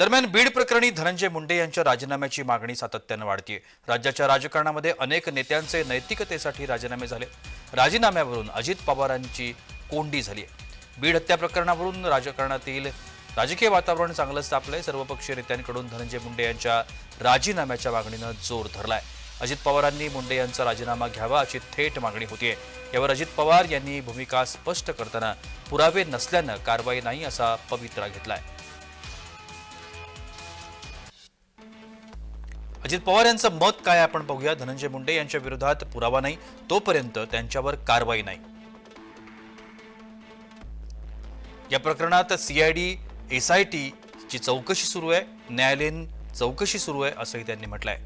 दरम्यान बीड प्रकरणी धनंजय मुंडे यांच्या राजीनाम्याची मागणी सातत्यानं वाढतीय. राज्याच्या राजकारणामध्ये अनेक नेत्यांचे नैतिकतेसाठी राजीनामे झाले. राजीनाम्यावरून अजित पवारांची कोंडी झाली आहे बीड हत्या प्रकरणावरून राजकारणातील राजकीय वातावरण चांगलंच तापलंय. सर्वपक्षीय नेत्यांकडून धनंजय मुंडे यांच्या राजीनाम्याच्या मागणीनं जोर धरलाय. अजित पवारांनी मुंडे यांचा राजीनामा घ्यावा अशी थेट मागणी होतीये. यावर अजित पवार यांनी भूमिका स्पष्ट करताना पुरावे नसल्यानं कारवाई नाही असा पवित्रा घेतलाय. अजित पवार यांचं मत काय आपण पाहूया धनंजय मुंडे यांच्या विरोधात पुरावा नाही तोपर्यंत त्यांच्यावर कारवाई नाही. या प्रकरणात सीआयडी एसआयटी ची चौकशी सुरू आहे न्यायालयीन चौकशी सुरू आहे असंही त्यांनी म्हटलंय.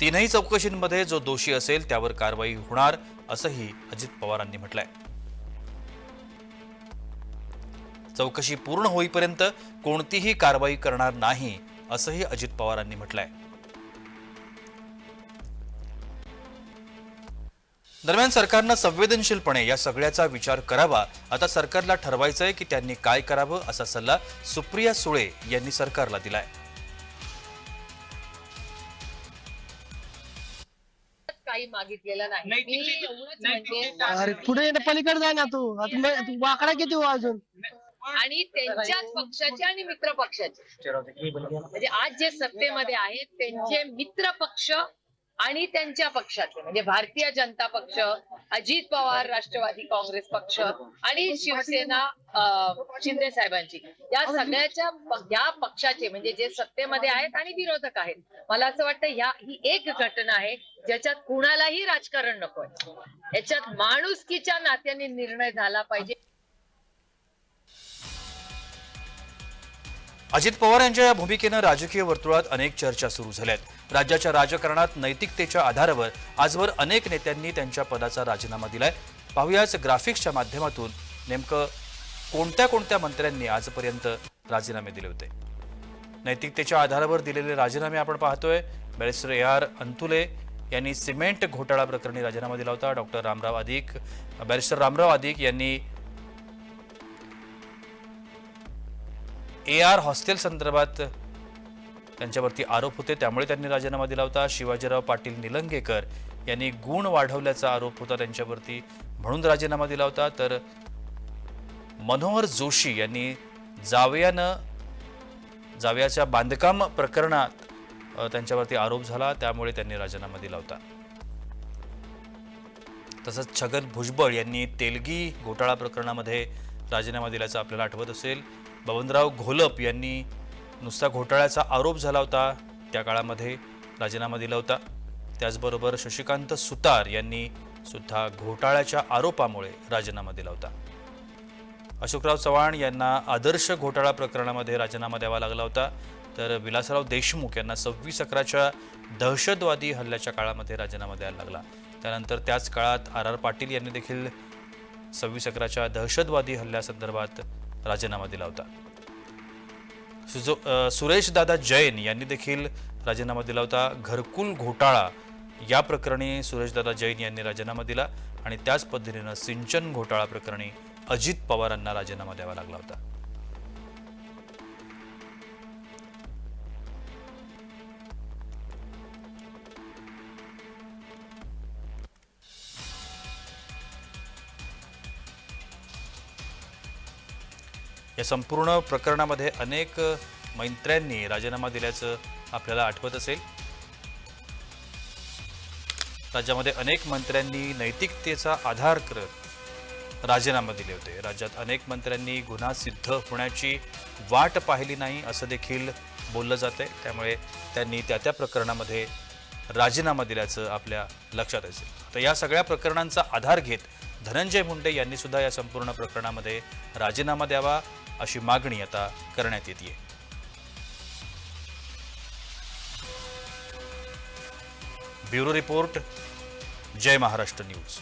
तीनही चौकशींमध्ये जो दोषी असेल त्यावर कारवाई होणार असंही अजित पवारांनी म्हटलंय. चौकशी पूर्ण होईपर्यंत कोणतीही कारवाई करणार नाही असंही अजित पवारांनी म्हटलंय. दरम्यान सरकारनं संवेदनशीलपणे या सगळ्याचा विचार करावा. आता सरकारला ठरवायचंय की त्यांनी काय करावं असा सल्ला सुप्रिया सुळे यांनी सरकारला दिलाय. काही मागितलेलं नाही. मी एवढंच पुढे पलीकडे जा ना तू. आता मग- तू वाकडा किती हो अजून? आणि त्यांच्याच पक्षाचे आणि मित्र पक्षाचे. म्हणजे आज जे सत्तेमध्ये आहेत त्यांचे मित्र पक्ष आणि त्यांच्या पक्षाचे म्हणजे भारतीय जनता पक्ष अजित पवार राष्ट्रवादी काँग्रेस पक्ष आणि शिवसेना शिंदे साहेबांची. या सगळ्याच्या या पक्षाचे म्हणजे जे सत्तेमध्ये आहेत आणि विरोधक आहेत. मला असं वाटतं ह्या ही एक घटना आहे ज्याच्यात कुणालाही राजकारण नकोय. याच्यात माणुसकीच्या नात्याने निर्णय झाला पाहिजे. अजित पवार यांच्या या भूमिकेनं राजकीय वर्तुळात अनेक चर्चा सुरू झाल्यात. राज्याच्या राजकारणात नैतिकतेच्या आधारावर आजवर अनेक नेत्यांनी त्यांच्या पदाचा राजीनामा दिलाय. पाहुयाच ग्राफिक्सच्या माध्यमातून नेमकं कोणत्या कोणत्या मंत्र्यांनी आजपर्यंत राजीनामे दिले होते? नैतिकतेच्या आधारावर दिलेले राजीनामे आपण पाहतोय. बॅरिस्टर ए आर अंतुले यांनी सिमेंट घोटाळा प्रकरणी राजीनामा दिला होता. डॉक्टर रामराव अधिक बॅरिस्टर रामराव अधिक यांनी ए आर हॉस्टेल संदर्भात त्यांच्यावरती आरोप होते. त्यामुळे त्यांनी राजीनामा दिला होता. शिवाजीराव पाटील निलंगेकर यांनी गुण वाढवल्याचा आरोप होता त्यांच्यावरती. म्हणून राजीनामा दिला होता. तर मनोहर जोशी यांनी जावयानं जावयाच्या बांधकाम प्रकरणात त्यांच्यावरती आरोप झाला. त्यामुळे त्यांनी राजीनामा दिला होता. तसंच छगन भुजबळ यांनी तेलगी घोटाळा प्रकरणामध्ये राजीनामा दिल्याचं आपल्याला आठवत असेल. बबनराव घोलप यांनी नुसता घोटाळ्याचा आरोप झाला होता त्या काळामध्ये राजीनामा दिला होता. त्याचबरोबर शशिकांत सुतार यांनी सुद्धा घोटाळ्याच्या आरोपामुळे राजीनामा दिला होता. अशोकराव चव्हाण यांना आदर्श घोटाळा प्रकरणामध्ये राजीनामा द्यावा लागला होता. तर विलासराव देशमुख यांना सव्वीस अकराच्या दहशतवादी हल्ल्याच्या काळामध्ये राजीनामा द्यायला लागला. त्यानंतर त्याच काळात आर आर पाटील यांनी देखील सव्वीस अकराच्या दहशतवादी हल्ल्यासंदर्भात राजीनामा दिला होता. सुजो सुरेशदादा जैन यांनी देखील राजीनामा दिला होता. घरकुल घोटाळा या प्रकरणी सुरेशदादा जैन यांनी राजीनामा दिला आणि त्याच पद्धतीनं सिंचन घोटाळा प्रकरणी अजित पवारांना राजीनामा द्यावा लागला होता. या संपूर्ण प्रकरणामध्ये अनेक मंत्र्यांनी राजीनामा दिल्याचं आपल्याला आठवत असेल. राज्यामध्ये अनेक मंत्र्यांनी नैतिकतेचा आधार करत राजीनामा दिले होते. राज्यात अनेक मंत्र्यांनी गुन्हा सिद्ध होण्याची वाट पाहिली नाही असं देखील बोललं जातंय. त्यामुळे त्यांनी त्या त्या प्रकरणामध्ये राजीनामा दिल्याचं आपल्या लक्षात असेल. तर या सगळ्या प्रकरणांचा आधार घेत धनंजय मुंडे यांनी सुद्धा या संपूर्ण प्रकरणामध्ये राजीनामा द्यावा अशी मागणी आता करण्यात येते bureau report Jai Maharashtra news.